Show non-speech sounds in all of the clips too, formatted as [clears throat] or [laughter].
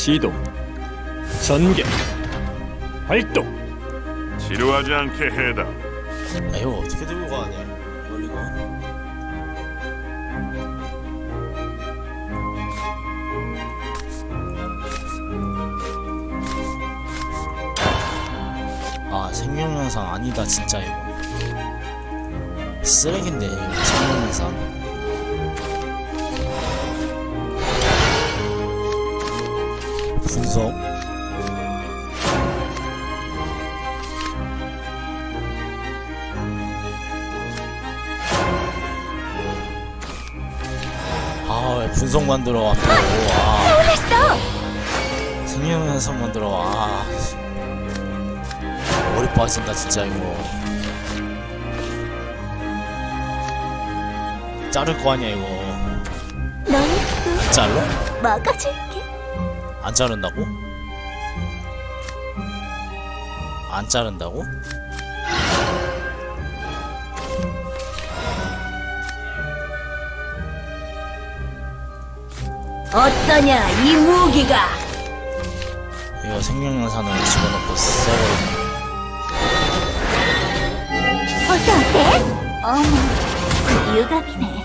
시도 전개 활동. 지루하지 않게 해다. 아 이거 어떻게 들고 가냐 멀리 가. 아 생명영상 아니다 진짜 이거. 쓰레기인데 생명영상 분석 아왜 분석 만 들어 와 또. 아 했어. 생명현상 만들어 와 아. 머리 빠진다 진짜 이거 자를 거 아니야 이거 너희도 잘라? 먹어줄게. 안 자른다고? 안 자른다고? 어떠냐 이 무기가? 이거 생명연산으로 집어넣고 써버리네 어때 어때? 어머 유감이네.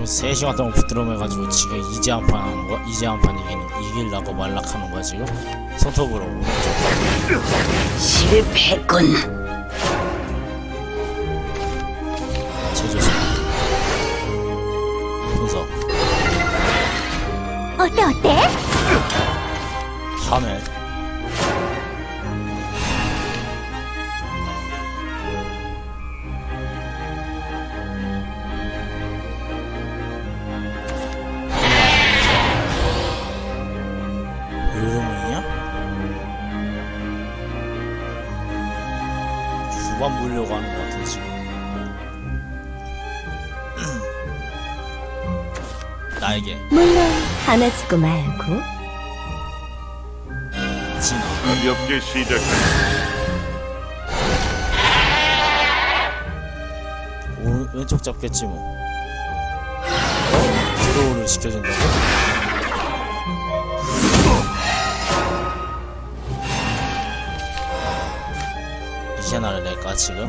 저 3시간 동안 부드러워해가지고 지금 이제 한 판 하는 거야? 이제 한 판 이기는, 이길라고 말락하는 거야, 지금? 손톱으로. 실패군. 제조선. 분석. 어때 어때? 화면. 후반 보려고 하는 것 같아 지금 [clears throat] 나에게 물론 하나지고 말고. 진화 가볍게. 오, 왼쪽 잡겠지 뭐 어? 드로우를 시켜준다고? 이제나를 낼까 지금?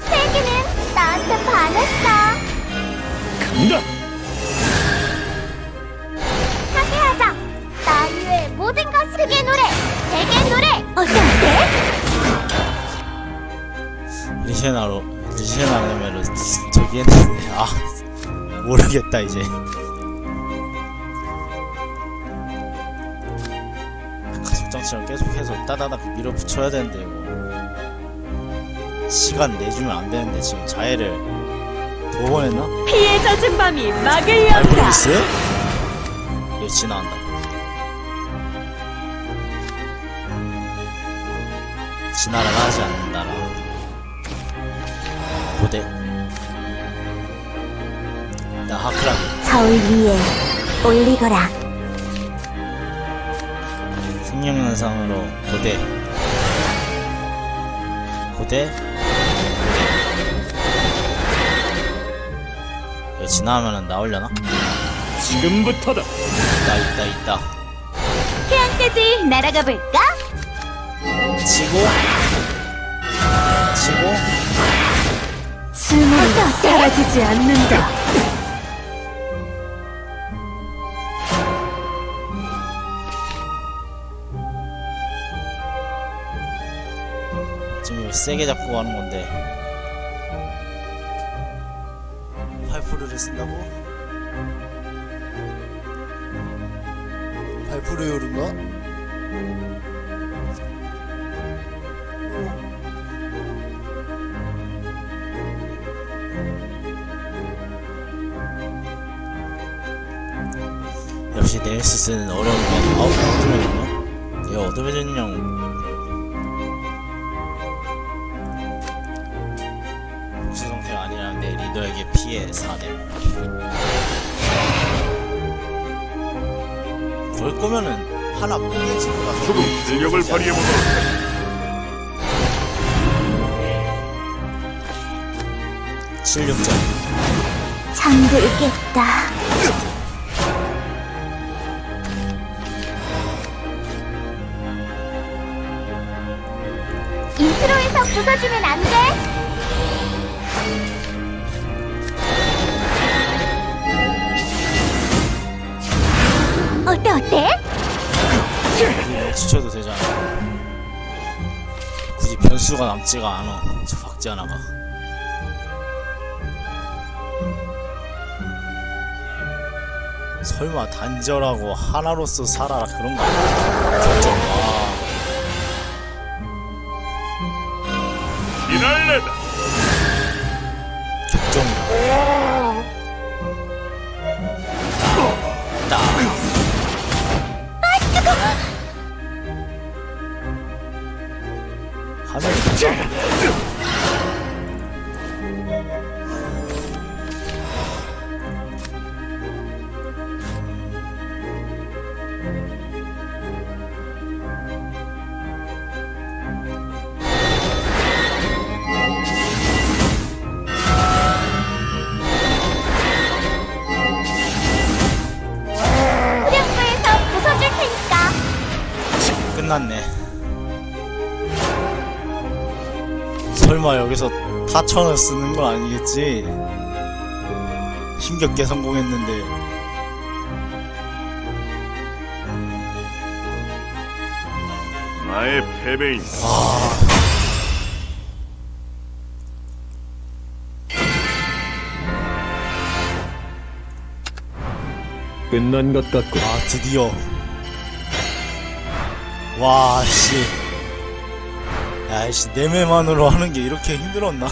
세기는 나한테 반했어. 간다 함께하자. 나유의 모든 것 세계 노래, 세계 노래. 어때? 리시나로 리시나 내면은 저기 했는데 아 모르겠다 이제 가속장치를 계속해서 따다닥 밀어붙여야 되는데 이거 시간 내주면 안 되는데 지금 자해를 두번 했나? 피해 젖은 밤이 막을 알고 있어요? 이거 지나간다 지나라 하지 않는다라 고대 나 하크라게 저울 위에 올리거라. 생명현상으로 고대 고대 이거 지나가면은 나오려나? 지금부터다 있다 있다 있다 태양까지 날아가 볼까? 치고 치고 주문이 사라지지 않는다. 지금 이거 세게 잡고 가는 건데 팔프르를 쓴다고? 팔프르 요른가? 역시 네메시스는 어려운 게 아우 어드벤이구나 얘 어드벤형 리더에게 피해 4대 그럴 거면은 하나 빼지 조금 실력을 발휘해 보도록. 76점 잠들겠다. 인트로에서 부서지면 안 돼. 어때 어때? 추쳐도 되잖아. 굳이 변수가 남지가 않아. 저 박지 하나가. 설마 단절하고 하나로서 살아라 그런 거 아니야? 와 끝났네. 설마 여기서 타천을 쓰는 건 아니겠지? 힘겹게 성공했는데 나의 패배인. 끝난 것 같고 아 드디어 와 씨 야 씨 내 매만으로 하는 게 이렇게 힘들었나?